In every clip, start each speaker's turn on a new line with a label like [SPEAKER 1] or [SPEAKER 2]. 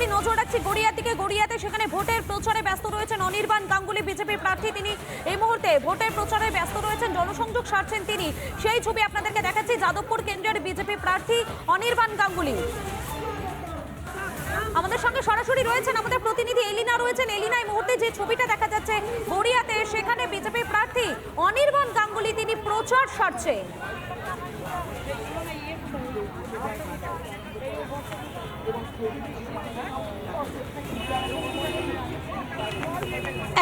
[SPEAKER 1] সরাসরি নজর রাখছি গড়িয়া থেকে গড়িয়াতে সেখানে ভোটের প্রচারে ব্যস্ত রয়েছেন অনির্বাণ গাঙ্গুলি, বিজেপির প্রার্থী তিনি। এই মুহূর্তে ভোটের প্রচারে ব্যস্ত রয়েছেন, জনসংযোগ সারছেন তিনি। সেই ছবি আপনাদেরকে দেখাচ্ছি, যাদবপুর কেন্দ্রের বিজেপি প্রার্থী অনির্বাণ গাঙ্গুলি। আমাদের সঙ্গে সরাসরি রয়েছেন আমাদের প্রতিনিধি এলিনা রয়েছেন। এলিনা, এই মুহূর্তে যে ছবিটা দেখা যাচ্ছে, গড়িয়াতে সেখানে বিজেপি প্রার্থী অনির্বাণ গাঙ্গুলি তিনি প্রচার সারছেন।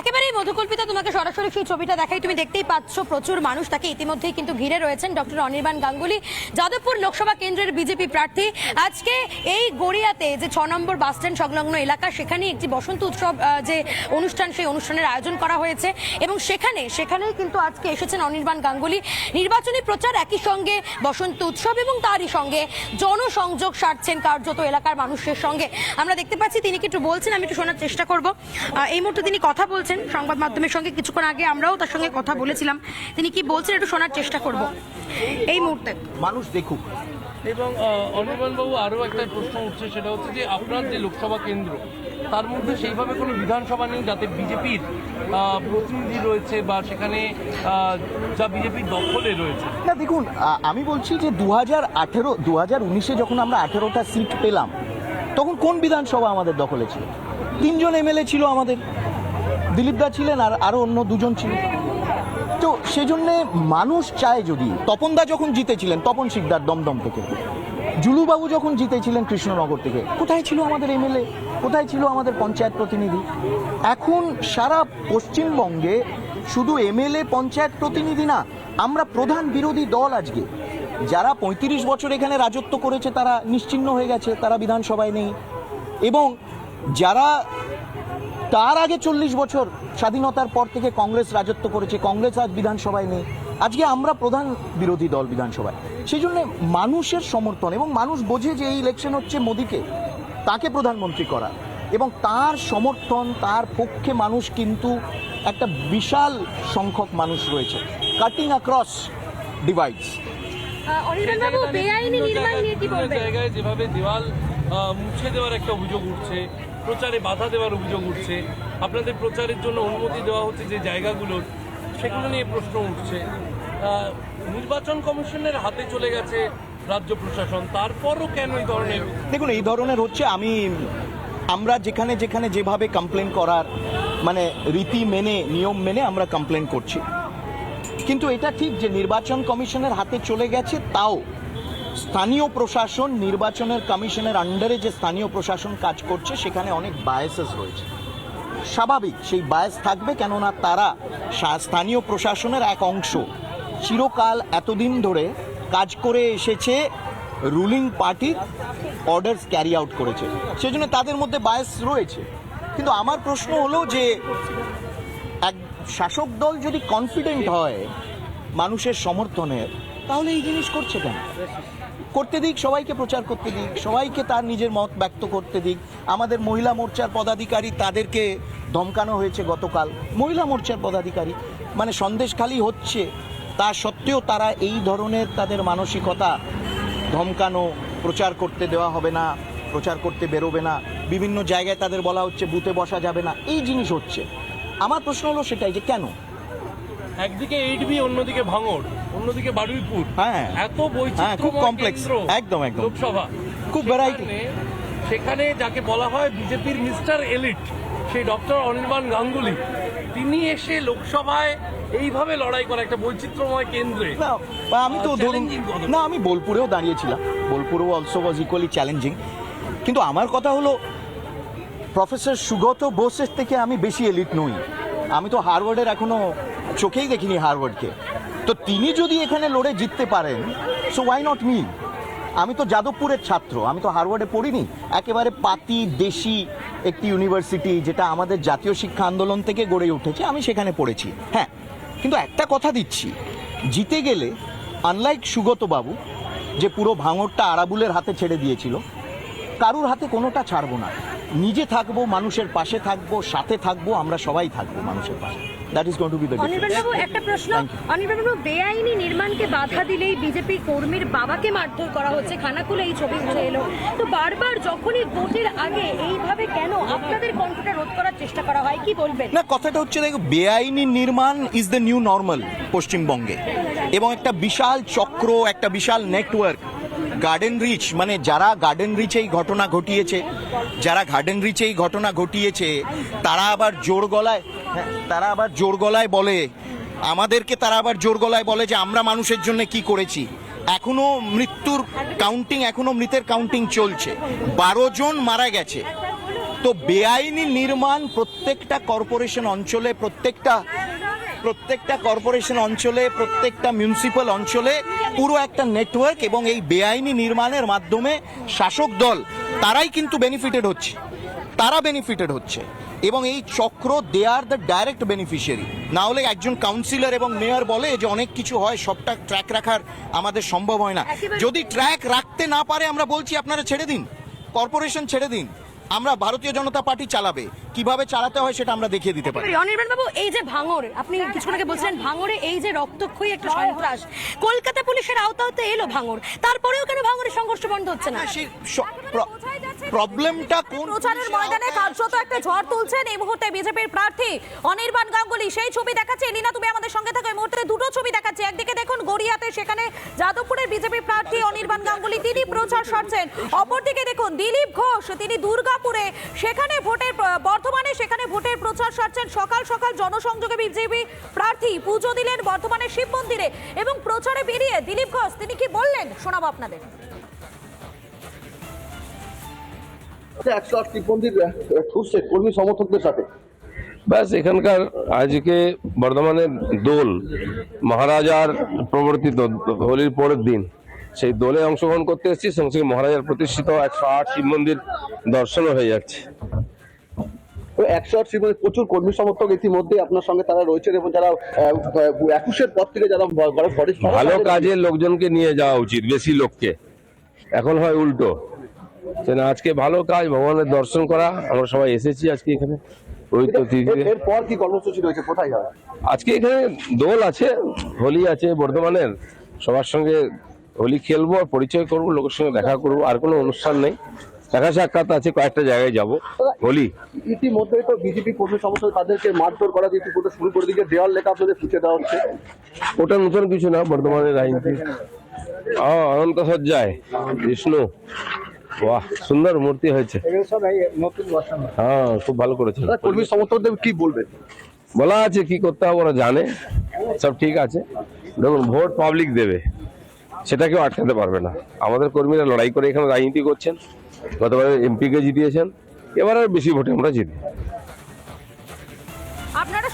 [SPEAKER 2] একেবারেই মধুকল্পিতা তোমাকে সরাসরি সেই ছবিটা দেখাই। তুমি দেখতেই পাচ্ছ প্রচুর মানুষ তাকে ইতিমধ্যেই কিন্তু ঘিরে রয়েছেন ডক্টর অনির্বাণ গাঙ্গুলি, যাদবপুর লোকসভা কেন্দ্রের বিজেপি প্রার্থী। আজকে এই গড়িয়াতে যে ছ নম্বর বাস স্ট্যান্ড সংলগ্ন এলাকা সেখানে একটি বসন্ত উৎসব যে অনুষ্ঠান, সেই অনুষ্ঠানের আয়োজন করা হয়েছে। এবং সেখানে, সেখানেই কিন্তু আজকে এসেছেন অনির্বাণ গাঙ্গুলি। নির্বাচনী প্রচার একই সঙ্গে, বসন্ত উৎসব এবং তারই সঙ্গে জনসংযোগ সারছেন কার্যত এলাকার মানুষের সঙ্গে। আমরা দেখতে পাচ্ছি তিনি কি একটু বলছেন, আমি একটু শোনার চেষ্টা করব। এই মুহূর্তে তিনি কথা বলছেন। সংবাদ মাধ্যমের সঙ্গে কিছুক্ষণ আগে আমরাও তার সঙ্গে কথা বলেছিলাম। তিনি কি বলছেন একটু শোনার চেষ্টা করব। এই মুহূর্তে।
[SPEAKER 3] মানুষ দেখুক।
[SPEAKER 4] এবং অনির্বাণবাবু আরও একটা প্রশ্ন উঠছে সেটা হচ্ছে যে আপনার যে লোকসভা কেন্দ্র তার মধ্যে সেইভাবে কোনো বিধানসভা নেই যাতে বিজেপির প্রতিনিধি রয়েছে বা সেখানে যা বিজেপির দখলে রয়েছে।
[SPEAKER 3] না দেখুন আমি বলছি যে দু হাজার আঠেরো দু হাজার উনিশে যখন আমরা আঠেরোটা সিট পেলাম তখন কোন বিধানসভা আমাদের দখলে ছিল? তিনজন এমএলএ ছিল আমাদের। দিলীপ দা ছিলেন আর আরও অন্য দুজন ছিল। তো সেজন্যে মানুষ চায় যদি, তপনদা যখন জিতেছিলেন, তপন শিকদার দমদম থেকে, জুলুবাবু যখন জিতেছিলেন কৃষ্ণনগর থেকে, কোথায় ছিল আমাদের এমএলএ কোথায় ছিল আমাদের পঞ্চায়েত প্রতিনিধি? এখন সারা পশ্চিমবঙ্গে শুধু এমএলএ পঞ্চায়েত প্রতিনিধি না, আমরা প্রধান বিরোধী দল আজকে। যারা পঁয়ত্রিশ বছর এখানে রাজত্ব করেছে, তারা নিশ্চিহ্ন হয়ে গেছে, তারা বিধানসভায় নেই। এবং যারা তার আগে চল্লিশ বছর স্বাধীনতার পর থেকে কংগ্রেস রাজত্ব করেছে কংগ্রেস আজ বিধানসভায় নেই। আজকে আমরা প্রধান বিরোধী দল বিধানসভায়। সেই জন্য মানুষের সমর্থন এবং মানুষ বোঝে যে এই ইলেকশন হচ্ছে মোদীকে তাকে প্রধানমন্ত্রী করা। এবং তার সমর্থন তার পক্ষে মানুষ কিন্তু একটা বিশাল সংখ্যক মানুষ রয়েছে। কাটিং অ্যাক্রস ডিভাইডস
[SPEAKER 4] জায়গায় যেভাবে দেওয়াল মুছে দেওয়ার একটা অভিযোগ উঠছে প্রচারে বাধা দেওয়ার অভিযোগ উঠছে। আপনাদের প্রচারের জন্য অনুমতি দেওয়া হচ্ছে যে জায়গাগুলোর, সেগুলো নিয়ে প্রশ্ন উঠছে। নির্বাচন কমিশনের হাতে চলে গেছে রাজ্য প্রশাসন। তারপরও কেন এই ধরনের
[SPEAKER 3] দেখুন, এই ধরনের হচ্ছে, আমি, আমরা যেখানে যেখানে যেভাবে কমপ্লেন করার মানে রীতি মেনে, নিয়ম মেনে আমরা কমপ্লেন করছি। কিন্তু এটা ঠিক যে নির্বাচন কমিশনের হাতে চলে গেছে, তাও স্থানীয় প্রশাসন নির্বাচনের কমিশনের আন্ডারে যে স্থানীয় প্রশাসন কাজ করছে, সেখানে অনেক বায়াসেস রয়েছে। স্বাভাবিক, সেই বায়াস থাকবে কেননা তারা স্থানীয় প্রশাসনের এক অংশ। চিরকাল এতদিন ধরে কাজ করে এসেছে রুলিং পার্টির অর্ডারস ক্যারি আউট করেছে। সেজন্য তাদের মধ্যে বায়াস রয়েছে। কিন্তু আমার প্রশ্ন হলো যে, এক শাসক দল যদি কনফিডেন্ট হয় মানুষের সমর্থনের, তাহলে এই জিনিস করছে কেন? করতে দিক, সবাইকে প্রচার করতে দিক, সবাইকে তার নিজের মত ব্যক্ত করতে দিক। আমাদের মহিলা মোর্চার পদাধিকারী তাদেরকে ধমকানো হয়েছে গতকাল। মহিলা মোর্চার পদাধিকারী মানে সন্দেশখালি হচ্ছে। তা সত্ত্বেও তারা এই ধরনের তাদের মানসিকতা ধমকানো, প্রচার করতে দেওয়া হবে না, প্রচার করতে বেরোবে না। বিভিন্ন জায়গায় তাদের বলা হচ্ছে, বুথে বসা যাবে না। এই জিনিস হচ্ছে। আমার প্রশ্ন হলো সেটাই যে কেন?
[SPEAKER 4] একদিকে এইটবি অন্যদিকে ভাঙড় অন্যদিকে বারুইপুর
[SPEAKER 3] হ্যাঁ।
[SPEAKER 4] এত
[SPEAKER 3] হ্যাঁ,
[SPEAKER 4] বৈচিত্র্য
[SPEAKER 3] খুব complex। একদম, একদম।
[SPEAKER 4] লোকসভা
[SPEAKER 3] খুব variety।
[SPEAKER 4] সেখানে- যাকে বলা হয় বিজেপির মিস্টার এলিট সেই ডক্টর অনির্বাণ গাঙ্গুলি তিনি এসে লোকসভায় এইভাবে লড়াই করা একটা বৈচিত্র্যময় কেন্দ্রে
[SPEAKER 3] না বা আমি তো ধরুন না আমি বোলপুরেও দাঁড়িয়েছিলাম বোলপুরেও অলসো ওয়াজ ইকুয়ালি চ্যালেঞ্জিং কিন্তু আমার কথা হলো প্রফেসর সুগত বোসের থেকে আমি বেশি এলিট নই আমি তো হারওয়ার্ডের এখনও চোখেই দেখিনি হারওয়ার্ডকে। তো তিনি যদি এখানে লড়ে জিততে পারেন সো ওয়াই নট মি আমি তো যাদবপুরের ছাত্র, আমি তো হারওয়ার্ডে পড়িনি। একেবারে পাতি দেশি একটি ইউনিভার্সিটি যেটা আমাদের জাতীয় শিক্ষা আন্দোলন থেকে গড়ে উঠেছে, আমি সেখানে পড়েছি। হ্যাঁ কিন্তু একটা কথা দিচ্ছি। জিতে গেলে আনলাইক সুগত বাবু, যে পুরো ভাঙরটা আরাবুলের হাতে ছেড়ে দিয়েছিল, কারুর হাতে কোনোটা ছাড়বো না। নিজে থাকব, মানুষের পাশে থাকব, সাথে থাকব, আমরা সবাই থাকব মানুষের পাশে। That is going to be the
[SPEAKER 2] Anirban বাবু একটা প্রশ্ন। অনির্বাণ বাবু বেআইনি নির্মাণকে বাধা দিলেই বিজেপি কর্মীর বাবাকে মারধর করা হচ্ছে। খানাকুলে এই ছবি উঠে এলো। তো বারবার যখনই ভোটের আগে এইভাবে কেন আপনাদের কণ্ঠটা রোধ করার চেষ্টা করা হয় কি বলবেন?
[SPEAKER 3] না কথাটা হচ্ছে দেখো বেআইনি নির্মাণ ইজ দ্য নিউ নর্মাল পশ্চিমবঙ্গে। এবং একটা বিশাল চক্র একটা বিশাল নেটওয়ার্ক গার্ডেন রিচ মানে যারা গার্ডেন রিচে এই ঘটনা ঘটিয়েছে যারা গার্ডেন রিচে এই ঘটনা ঘটিয়েছে তারা আবার জোর গলায় তারা আবার জোর গলায় বলে। আমাদেরকে তারা আবার জোর গলায় বলে যে, আমরা মানুষের জন্য কি করেছি? এখনও মৃত্যুর কাউন্টিং এখনও মৃতের কাউন্টিং চলছে। বারো জন মারা গেছে। তো বেআইনি নির্মাণ প্রত্যেকটা কর্পোরেশন অঞ্চলে, প্রত্যেকটা প্রত্যেকটা কর্পোরেশন অঞ্চলে, প্রত্যেকটা মিউনিসিপ্যাল অঞ্চলে পুরো একটা নেটওয়ার্ক এবং এই বেআইনি নির্মাণের মাধ্যমে শাসক দল, তারাই কিন্তু বেনিফিটেড হচ্ছে। তারা বেনিফিটেড হচ্ছে। এবং এই চক্র they are the direct beneficiary না হলে একজন কাউন্সিলর এবং মেয়র বলে যে অনেক কিছু হয় সবটা ট্র্যাক রাখার আমাদের সম্ভব হয় না। যদি ট্র্যাক রাখতে না পারে আমরা বলছি আপনারা ছেড়ে দিন। কর্পোরেশন ছেড়ে দিন। আমরা ভারতীয় জনতা পার্টি চালাবে। কীভাবে চালাতে হয় সেটা আমরা দেখিয়ে দিতে পারি।
[SPEAKER 2] অনির্বাণ বাবু এই যে ভাঙর আপনি কিছুক্ষণ আগে বলছিলেন ভাঙরে এই যে রক্তক্ষয়ী একটা সন্ত্রাস কলকাতা পুলিশের আওতাতে এলো ভাঙর তারপরেও কেন ভাঙরের সংঘর্ষ বন্ধ হচ্ছে না?
[SPEAKER 3] প্রবলেমটা কোন
[SPEAKER 1] প্রচারের ময়দানে কার্যত একটা ঝড় তুলছেন। এই মুহূর্তে বিজেপির প্রার্থী অনির্বাণ গাঙ্গুলি সেই ছবি দেখাচ্ছে। এলিনা তুমি আমাদের সঙ্গে থাকো। এই মুহূর্তে দুটো ছবি দেখাচ্ছে। একদিকে দেখুন গড়িয়াতে সেখানে যাদবপুরের বিজেপি প্রার্থী অনির্বাণ গাঙ্গুলি তিনি প্রচার সারছেন। অপরদিকে দেখুন দিলীপ ঘোষ তিনি দুর্গাপুরে সেখানে ভোটের বর্ধমানে সেখানে ভোটের প্রচার সারছেন। সকাল সকাল জনসংযোগে বিজেপি প্রার্থী পুজো দিলেন বর্ধমানের শিব মন্দিরে। এবং প্রচারে বেরিয়ে দিলীপ ঘোষ তিনি কি বললেন? শোনাবো আপনাদের।
[SPEAKER 5] একশো ঠুসছে কর্মী সমর্থকদের সাথে।
[SPEAKER 6] ব্যাস এখানকার আজকে বর্ধমানের দোল মহারাজার প্রবর্তিত হোলির পরের দিন। সেই দোলে অংশগ্রহণ করতে এসেছি সঙ্গে সঙ্গে মহারাজার প্রতিষ্ঠিত একশো আট শিব মন্দির দর্শনও হয়ে যাচ্ছে।
[SPEAKER 5] একশো আট শিবমন্দির প্রচুর কর্মী সমর্থক ইতিমধ্যে আপনার সঙ্গে তারা রয়েছেন এবং যারা একুশের পর থেকে যারা
[SPEAKER 6] ভালো কাজের লোকজনকে নিয়ে যাওয়া উচিত বেশি লোককে। এখন হয় উল্টো। আজকে ভালো কাজ ভগবানের দর্শন করা। আমরা সবাই এসেছি আজকে এখানে
[SPEAKER 5] এরপর কি কর্মসূচি রয়েছে? কোথায়
[SPEAKER 6] আজকে এখানে দোল আছে হোলি আছে বর্ধমানের। সবার সঙ্গে হোলি খেলব আর পরিচয় করব লোকের সঙ্গে দেখা করব আর কোনো অনুষ্ঠান নেই। দেখা সাক্ষাৎ আছে কয়েকটা জায়গায় যাব। হোলি।
[SPEAKER 5] ইতিমধ্যেই তো বিজেপি কর্মী সমর্থক তাদেরকে মারধর করা ইতিমধ্যে শুরু করে দিকে দেওয়াল লেখা আপনাদের ফুটে দেওয়া হচ্ছে।
[SPEAKER 6] ওটা নতুন কিছু না বর্ধমানের রাজনীতি অনন্ত সজ্জায় বিষ্ণু। বাহ সুন্দর মূর্তি হয়েছে। হ্যাঁ খুব ভালো করেছে
[SPEAKER 5] কর্মী সমর্থকদের কি বলবেন?
[SPEAKER 6] বলা আছে কি করতে হবে ওরা জানে সব ঠিক আছে। দেখুন ভোট পাবলিক দেবে সেটা কেউ আটকাতে পারবে না। আমাদের কর্মীরা লড়াই করে এখানে রাজনীতি করছেন গতবারে এমপিকে জিতিয়েছেন এবার আর বেশি ভোটে আমরা জিতি
[SPEAKER 1] আপনারা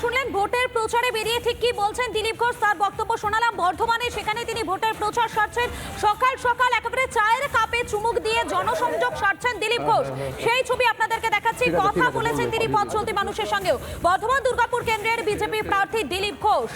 [SPEAKER 1] শুনলেন ভোটের প্রচারে বেরিয়ে ঠিক কি বলছেন দিলীপ ঘোষ তার বক্তব্য শোনালাম বর্ধমানে। সেখানে তিনি ভোটের প্রচার সারছেন। সকাল সকাল একেবারে চায়ের কাপে চুমুক দিয়ে জনসংযোগ সারছেন দিলীপ ঘোষ সেই ছবি আপনাদেরকে দেখাচ্ছি। কথা বলেছেন তিনি পথ চলতি মানুষের সঙ্গেও। বর্ধমান দুর্গাপুর কেন্দ্রের বিজেপি প্রার্থী দিলীপ ঘোষ